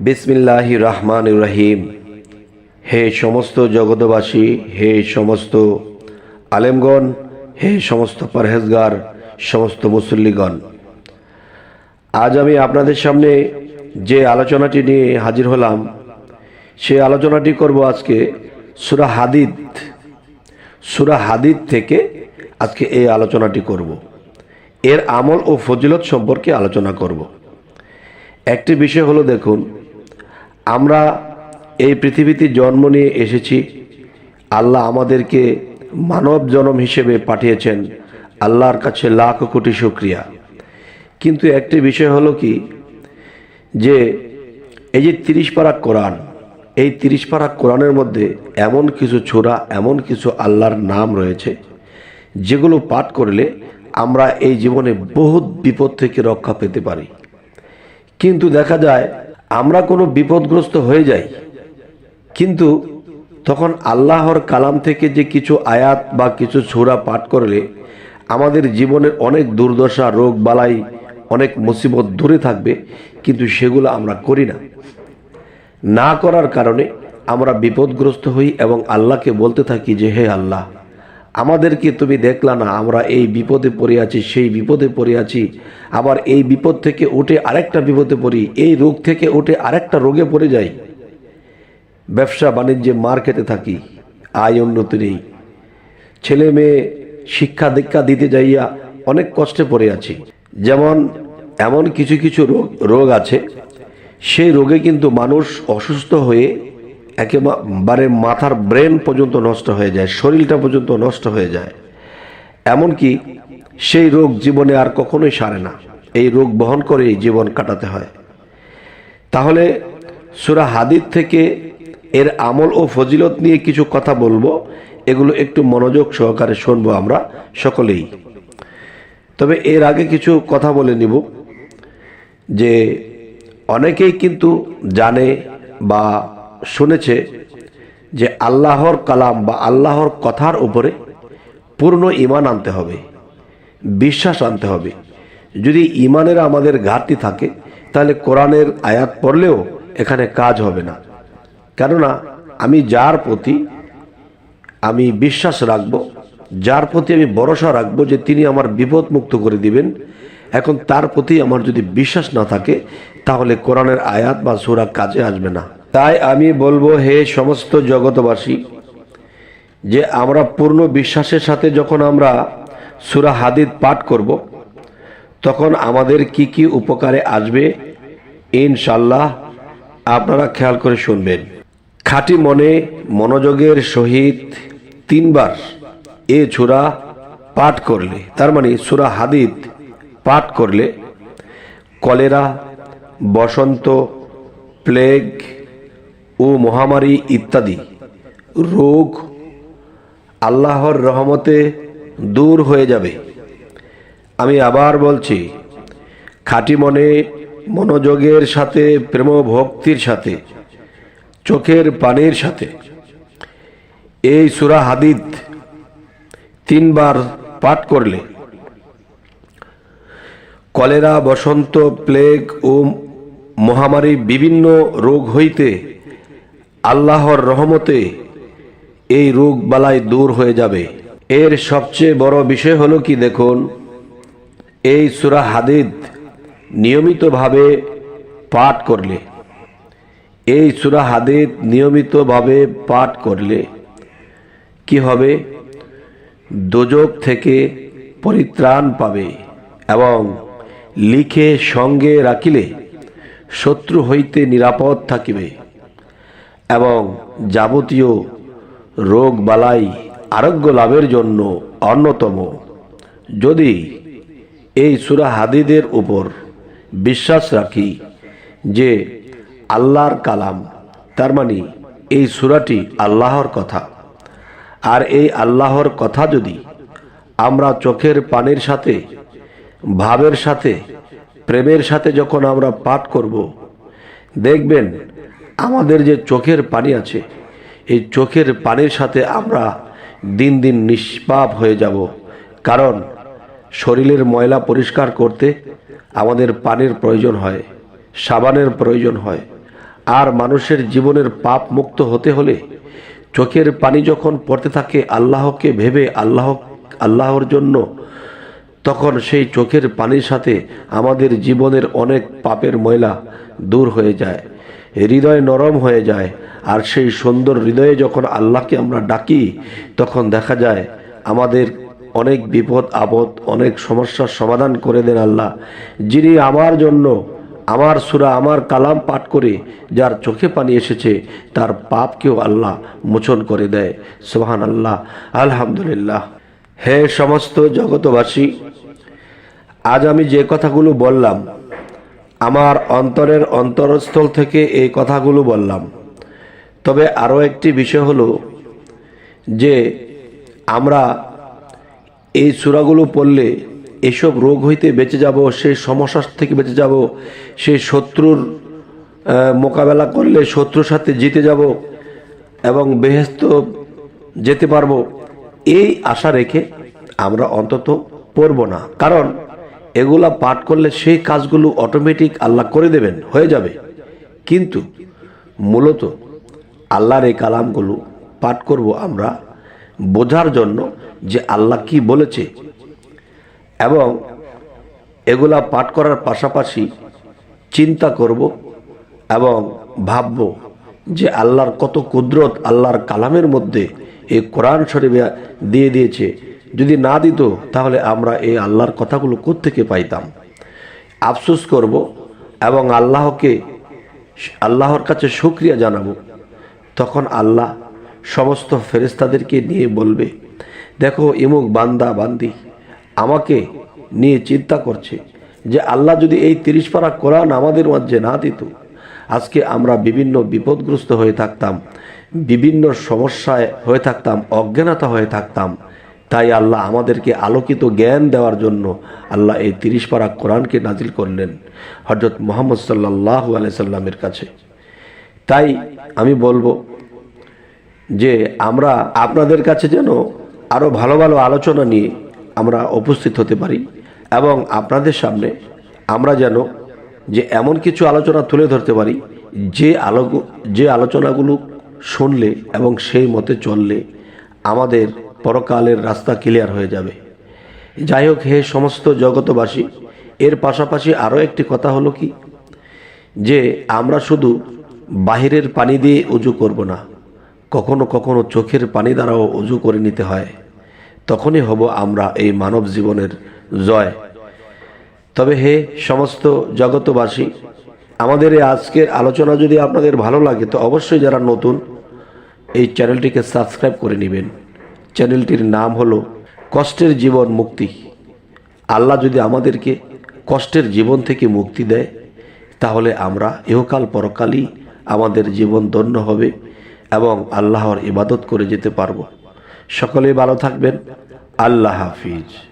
বিসমিল্লাহ রহমান রহিম। হে সমস্ত জগতবাসী হে সমস্ত আলেমগণ, হে সমস্ত পরহেজগার, সমস্ত মুসল্লিগণ। আজ আমি আপনাদের সামনে যে আলোচনাটি নিয়ে হাজির হলাম, সে আলোচনাটি করব আজকে সুরা হাদিদ। সুরা হাদিদ থেকে আজকে এই আলোচনাটি করব। এর আমল ও ফজিলত সম্পর্কে আলোচনা করব। একটি বিষয় হলো দেখুন আমরা এই পৃথিবীতে জন্ম নিয়ে এসেছি। আল্লাহ আমাদেরকে মানব জনম হিসেবে পাঠিয়েছেন। আল্লাহর কাছে লাখ কোটি শুক্রিয়া। কিন্তু একটি বিষয় হলো কি? যে এই যে তিরিশ পারা কোরআন, এই তিরিশ পারা কোরআনের মধ্যে এমন কিছু ছোড়া এমন কিছু আল্লাহর নাম রয়েছে, যেগুলো পাঠ করলে আমরা এই জীবনে বহুত বিপদ থেকে রক্ষা পেতে পারি। কিন্তু দেখা যায় আমরা কোনো বিপদগ্রস্ত হয়ে যাই। কিন্তু তখন আল্লাহর কালাম থেকে যে কিছু আয়াত বা কিছু ছোড়া পাঠ করলে আমাদের জীবনের অনেক দুর্দশা, রোগ, বালাই, অনেক মুসিবত দূরে থাকবে, কিন্তু সেগুলো আমরা করি না। না করার কারণে আমরা বিপদগ্রস্ত হই এবং আল্লাহকে বলতে থাকি যে, হে আল্লাহ আমাদেরকে তুমি দেখলা না, আমরা এই বিপদে পড়ে আছি, সেই বিপদে পড়ে আছি। আবার এই বিপদ থেকে উঠে আরেকটা বিপদে পড়ি, এই রোগ থেকে উঠে আরেকটা রোগে পড়ে যাই। ব্যবসা বাণিজ্যে মার খেতে থাকি, আয় উন্নতি নেই। ছেলে মেয়ে শিক্ষা দীক্ষা দিতে যাইয়া অনেক কষ্টে পড়ে আছি। যেমন এমন কিছু কিছু রোগ রোগ আছে, সেই রোগে কিন্তু মানুষ অসুস্থ হয়ে একেবারে মাথার ব্রেন পর্যন্ত নষ্ট হয়ে যায়, শরীরটা পর্যন্ত নষ্ট হয়ে যায়। এমনকি সেই রোগ জীবনে আর কখনোই সারে না। এই রোগ বহন করেই জীবন কাটাতে হয়। তাহলে সুরা হাদিদ থেকে এর আমল ও ফজিলত নিয়ে কিছু কথা বলব। এগুলো একটু মনোযোগ সহকারে শুনব আমরা সকলেই। তবে এর আগে কিছু কথা বলে নিব, যে অনেকেই কিন্তু জানে বা শুনেছে যে আল্লাহর কালাম বা আল্লাহর কথার উপরে পূর্ণ ইমান আনতে হবে, বিশ্বাস আনতে হবে। যদি ইমানের আমাদের ঘাটতি থাকে, তাহলে কোরআনের আয়াত পড়লেও এখানে কাজ হবে না। কেননা, আমি যার প্রতি আমি বিশ্বাস রাখব, যার প্রতি আমি ভরসা রাখব যে তিনি আমার বিপদ মুক্ত করে দিবেন, এখন তার প্রতি আমার যদি বিশ্বাস না থাকে, তাহলে কোরআনের আয়াত বা সুরা কাজে আসবে না। তাই আমি বলব, হে সমস্ত জগতবাসী যে আমরা পূর্ণ বিশ্বাসের সাথে যখন আমরা সুরা হাদিদ পাঠ করব, তখন আমাদের কি কি উপকারে আসবে ইনশাল্লাহ আপনারা খেয়াল করে শুনবেন। খাঁটি মনে মনোযোগের সহিত তিনবার এ সুরা পাঠ করলে, তার মানে সুরা হাদিদ পাঠ করলে, কলেরা, বসন্ত, প্লেগ ও মহামারী ইত্যাদি। রোগ আল্লাহর রহমতে দূর হয়ে যাবে। আমি আবার বলছি, খাঁটি মনে মনোযোগের সাথে প্রেম ভক্তির সাথে, চোখের পানির সাথে। এই সুরা হাদিদ তিনবার পাঠ করলে কলেরা, বসন্ত, প্লেগ ও মহামারী বিভিন্ন রোগ হইতে আল্লাহর রহমতে এই রোগ বালাই দূর হয়ে যাবে। এর সবচেয়ে বড় বিষয় হলো কি দেখুন, এই সুরা হাদিদ নিয়মিতভাবে পাঠ করলে, এই সুরা হাদিদ নিয়মিতভাবে পাঠ করলে কি হবে? দোজক থেকে পরিত্রাণ পাবে এবং লিখে সঙ্গে রাখিলে শত্রু হইতে নিরাপদ থাকিবে। এবং যাবতীয় রোগ বালাই আরোগ্য লাভের জন্য অন্যতম। যদি এই সুরা হাদিদের উপর বিশ্বাস রাখি যে আল্লাহর কালাম, তার মানে এই সুরাটি আল্লাহর কথা। আর এই আল্লাহর কথা যদি আমরা চোখের পানির সাথে, ভাবের সাথে, প্রেমের সাথে যখন আমরা পাঠ করব, দেখবেন আমাদের যে চোখের পানি আছে, এই চোখের পানির সাথে আমরা দিন দিন নিষ্পাপ হয়ে যাব। কারণ শরীরের ময়লা পরিষ্কার করতে আমাদের পানির প্রয়োজন হয়, সাবানের প্রয়োজন হয়। আর মানুষের জীবনের পাপ মুক্ত হতে হলে চোখের পানি যখন পড়তে থাকে আল্লাহকে ভেবে, আল্লাহ, আল্লাহর জন্য, তখন সেই চোখের পানির সাথে আমাদের জীবনের অনেক পাপের ময়লা দূর হয়ে যায়। হৃদয় নরম হয়ে যায়। আর সেই সুন্দর হৃদয়ে যখন আল্লাহকে আমরা ডাকি, তখন দেখা যায় আমাদের অনেক বিপদ, আপদ, অনেক সমস্যার সমাধান করে দেন আল্লাহ। যিনি আমার জন্য আমার সুরা, আমার কালাম পাঠ করে যার চোখে পানি এসেছে, তার পাপকেও আল্লাহ মোচন করে দেয়। সোহান আল্লাহ আলহামদুলিল্লাহ। হে সমস্ত জগতবাসী, আজ আমি যে কথাগুলো বললাম আমার অন্তরের অন্তরস্থল থেকে এই কথাগুলো বললাম। তবে আরও একটি বিষয় হলো যে আমরা এই সূরাগুলো পড়লে এসব রোগ হইতে বেঁচে যাব সেই সমস্যা থেকে বেঁচে যাব সেই শত্রুর মোকাবেলা করলে শত্রুর সাথে জিতে যাব এবং বেহেস্ত যেতে পারব, এই আশা রেখে আমরা অন্তত পড়ব না। কারণ এগুলা পাঠ করলে সেই কাজগুলো অটোমেটিক আল্লাহ করে দেবেন, হয়ে যাবে। কিন্তু মূলত আল্লাহর এই কালামগুলো পাঠ করব আমরা বোঝার জন্য যে আল্লাহ কি বলেছে। এবং এগুলা পাঠ করার পাশাপাশি চিন্তা করব এবং ভাবব যে আল্লাহর কত কুদরত আল্লাহর কালামের মধ্যে এই কোরআন শরীফে দিয়ে দিয়েছে। যদি না দিত, তাহলে আমরা এই আল্লাহর কথাগুলো কোত্থেকে পাইতাম? আফসোস করব এবং আল্লাহকে, আল্লাহর কাছে শুক্রিয়া জানাব। তখন আল্লাহ সমস্ত ফেরেস্তাদেরকে নিয়ে বলবে, দেখো, ইমুক বান্দা, বান্দি আমাকে নিয়ে চিন্তা করছে যে আল্লাহ যদি এই তিরিশ পারা কোরআন আমাদের মাঝে না দিত, আজকে আমরা বিভিন্ন বিপদগ্রস্ত হয়ে থাকতাম, বিভিন্ন সমস্যায় হয়ে থাকতাম, অজ্ঞানতা হয়ে থাকতাম তাই আল্লাহ আমাদেরকে আলোকিত জ্ঞান দেওয়ার জন্য আল্লাহ এই তিরিশ পারা কোরআনকে নাজিল করলেন হজরত মোহাম্মদ সাল্লাহ সাল্লামের কাছে। তাই আমি বলব যে আমরা আপনাদের কাছে যেন আরও ভালো ভালো আলোচনা নিয়ে আমরা উপস্থিত হতে পারি এবং আপনাদের সামনে আমরা যেন যে এমন কিছু আলোচনা তুলে ধরতে পারি, যে আলো যে আলোচনাগুলো শুনলে এবং সেই মতে চললে আমাদের পরকালের রাস্তা ক্লিয়ার হয়ে যাবে। যাই হোক, হে সমস্ত জগতবাসী এর পাশাপাশি আরও একটি কথা হলো কি? যে আমরা শুধু বাহিরের পানি দিয়ে উজু করব না, কখনো কখনো চোখের পানি দ্বারাও উজু করে নিতে হয়। তখনই হব আমরা এই মানব জীবনের জয়। তবে হে সমস্ত জগতবাসী আমাদের এই আজকের আলোচনা যদি আপনাদের ভালো লাগে, তো অবশ্যই যারা নতুন, এই চ্যানেলটিকে সাবস্ক্রাইব করে নেবেন। চ্যানেলটির নাম হলো কষ্টের জীবন মুক্তি। আল্লাহ যদি আমাদেরকে কষ্টের জীবন থেকে মুক্তি দেয়, তাহলে আমরা ইহকাল পরকালই আমাদের জীবন ধন্য হবে এবং আল্লাহর ইবাদত করে যেতে পারব। সকলেই ভালো থাকবেন। আল্লাহ হাফিজ।